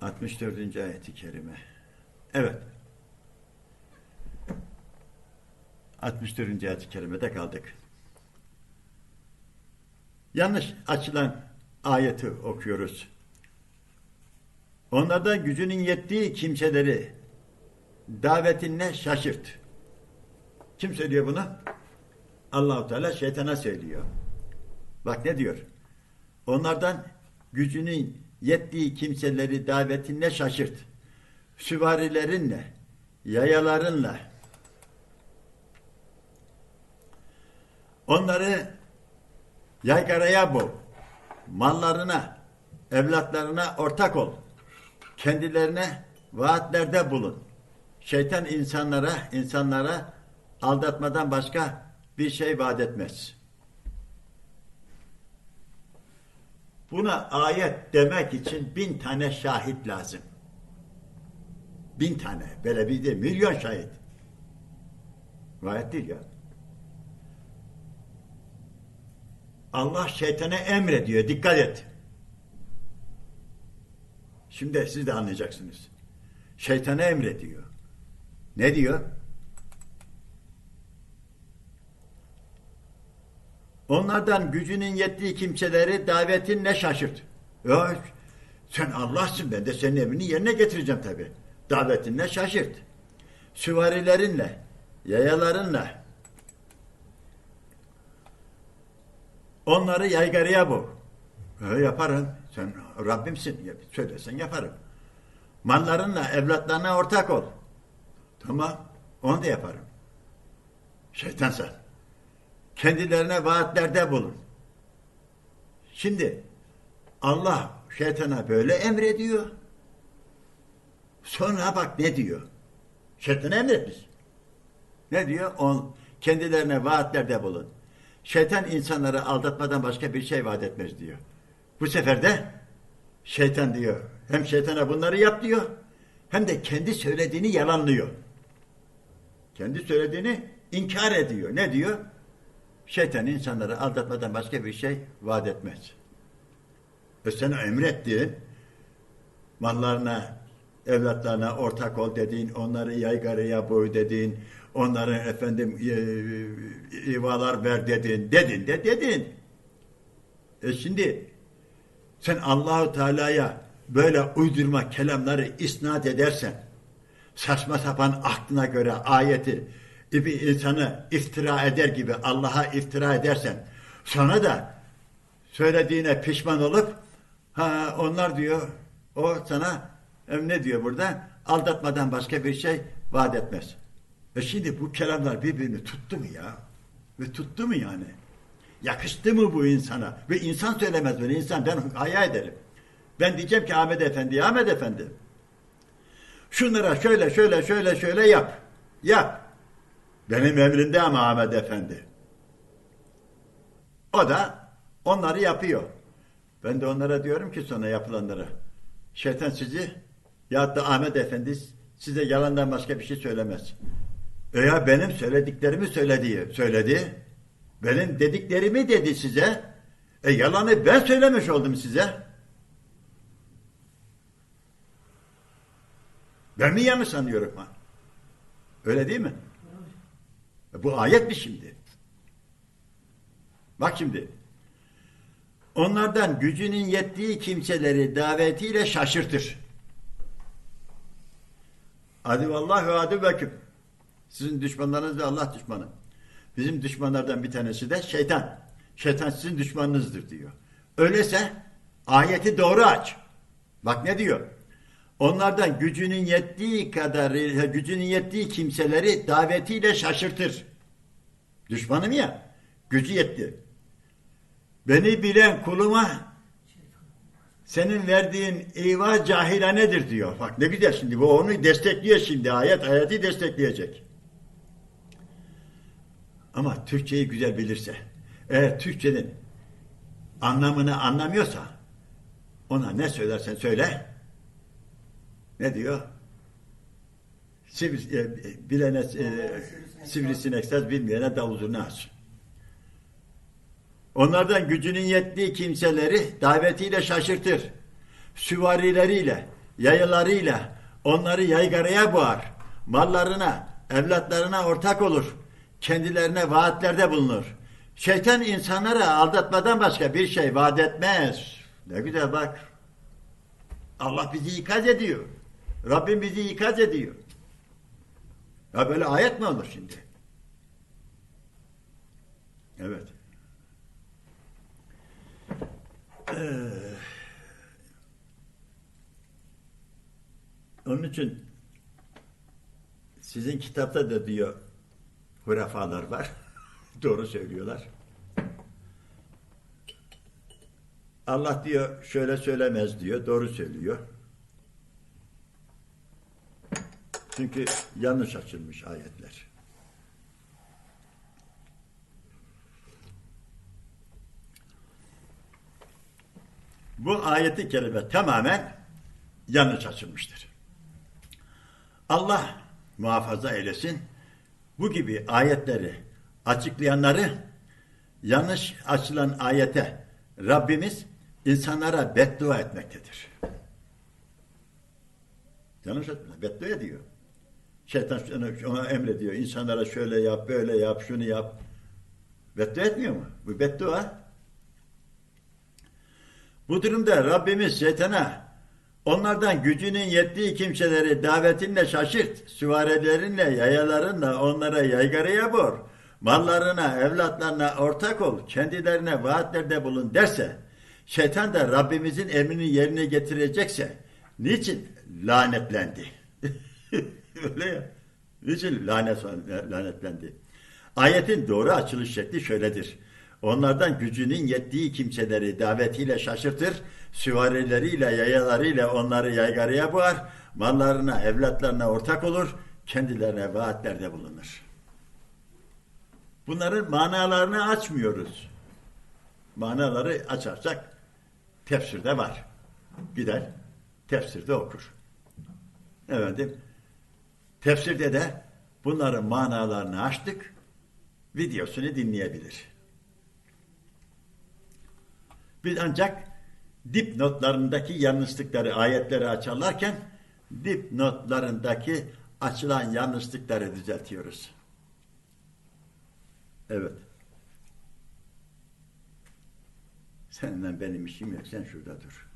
64. ayeti kerime. Evet. 64. ayet-i kerimede kaldık. Yanlış açılan ayeti okuyoruz. Onlardan gücünün yettiği kimseleri davetinle şaşırt. Kim söylüyor bunu? Allahu Teala şeytana söylüyor. Bak ne diyor? Onlardan gücünün yettiği kimseleri davetinle şaşırt. Süvarilerinle, yayalarınla onları yaygaraya boğ. Mallarına, evlatlarına ortak ol. Kendilerine vaatlerde bulun. Şeytan insanlara, insanlara aldatmadan başka bir şey vaat etmez. Buna ayet demek için bin tane şahit lazım. Bin tane. Böyle bir değil. Milyon şahit. Ayet değil ya. Allah şeytana emrediyor. Dikkat et. Şimdi siz de anlayacaksınız. Şeytana emrediyor. Ne diyor? Onlardan gücünün yettiği kimseleri davetinle şaşırt. Ya sen Allah'sın ben de senin emrini yerine getireceğim tabi. Davetinle şaşırt. Süvarilerinle, yayalarınla onları yaygaraya bu. E, yaparım. Sen Rabbimsin. Söylesen yaparım. Mallarınla, evlatlarına ortak ol. Tamam. Onu da yaparım. Şeytan sen kendilerine vaatlerde bulun. Şimdi Allah şeytana böyle emrediyor. Sonra bak ne diyor. Şeytana emretmiş. Ne diyor? On, kendilerine vaatlerde bulun. Şeytan insanları aldatmadan başka bir şey vaat etmez diyor. Bu sefer de şeytan diyor. Hem şeytana bunları yap diyor. Hem de kendi söylediğini yalanlıyor. Kendi söylediğini inkar ediyor. Ne diyor? Şeytan insanları aldatmadan başka bir şey vaat etmez. E sana emretti. Mallarına, evlatlarına ortak ol dediğin, onları yaygaraya boy dediğin, onlara efendim e, e, ivalar ver dedin, dedin de dedin. E şimdi sen Allahu Teala'ya böyle uydurma kelamları isnat edersen, saçma sapan aklına göre ayeti bir insanı iftira eder gibi Allah'a iftira edersen sonra da söylediğine pişman olup ha onlar diyor o sana e, ne diyor burada aldatmadan başka bir şey vaat etmez. E şimdi bu kelamlar birbirini tuttu mu ya? Ve tuttu mu yani? Yakıştı mı bu insana? Ve insan söylemez böyle insan ben hayal ederim. Ben diyeceğim ki Ahmet Efendi, Ahmet Efendi şunlara şöyle şöyle şöyle şöyle yap. Yap. Benim emrimde ama Ahmet Efendi. O da onları yapıyor. Ben de onlara diyorum ki sonra yapılanlara. Şeytan sizi ya da Ahmet Efendi size yalandan başka bir şey söylemez. Eğer benim söylediklerimi söyledi, söyledi. Benim dediklerimi dedi size. E yalanı ben söylemiş oldum size. Ben mi yanlış sanıyorum ha? Öyle değil mi? Bu ayet mi şimdi? Bak şimdi. Onlardan gücünün yettiği kimseleri davetiyle şaşırtır. Hadi beküm. Sizin düşmanlarınız da Allah düşmanı. Bizim düşmanlardan bir tanesi de şeytan. Şeytan sizin düşmanınızdır diyor. Öyleyse ayeti doğru aç. Bak ne diyor? Onlardan gücünün yettiği kadar, gücünün yettiği kimseleri davetiyle şaşırtır. Düşmanım ya, gücü yetti. Beni bilen kuluma senin verdiğin eyvah cahilanedir diyor. Bak ne güzel şimdi bu onu destekliyor şimdi ayet ayeti destekleyecek. Ama Türkçeyi güzel bilirse, eğer Türkçenin anlamını anlamıyorsa ona ne söylersen söyle ne diyor? Sivri, e, bilene e, sivrisinek saz bilmeyene davul zurna aç. Onlardan gücünün yettiği kimseleri davetiyle şaşırtır. süvarileriyle, yayılarıyla onları yaygaraya boğar. Mallarına, evlatlarına ortak olur. Kendilerine vaatlerde bulunur. Şeytan insanlara aldatmadan başka bir şey vaat etmez. Ne güzel bak. Allah bizi ikaz ediyor. Rabbim bizi ikaz ediyor. Ya böyle ayet mi olur şimdi? Evet. Ee, onun için sizin kitapta da diyor hurafalar var. Doğru söylüyorlar. Allah diyor şöyle söylemez diyor. Doğru söylüyor. Çünkü yanlış açılmış ayetler. Bu ayeti kelime tamamen yanlış açılmıştır. Allah muhafaza eylesin. Bu gibi ayetleri açıklayanları yanlış açılan ayete Rabbimiz insanlara beddua etmektedir. Yanlış açılan beddua ediyor. Şeytan ona- emrediyor. İnsanlara şöyle yap, böyle yap, şunu yap. Beddua etmiyor mu? Bu beddua. Bu durumda Rabbimiz şeytana onlardan gücünün yettiği kimseleri davetinle şaşırt, süvarilerinle, yayalarınla onlara yaygaraya bor, mallarına, evlatlarına ortak ol, kendilerine vaatlerde bulun derse, şeytan da Rabbimizin emrini yerine getirecekse, niçin lanetlendi? Öyle ya. Niçin lanet, lanetlendi? Ayetin doğru açılış şekli şöyledir. Onlardan gücünün yettiği kimseleri davetiyle şaşırtır, süvarileriyle, yayalarıyla onları yaygaraya boğar, mallarına, evlatlarına ortak olur, kendilerine vaatlerde bulunur. Bunların manalarını açmıyoruz. Manaları açarsak tefsirde var. Gider, tefsirde okur. Efendim, tefsirde de bunların manalarını açtık, videosunu dinleyebilir. Biz ancak dipnotlarındaki yanlışlıkları, ayetleri açarlarken dipnotlarındaki açılan yanlışlıkları düzeltiyoruz. Evet. Seninle benim işim yok. Sen şurada dur.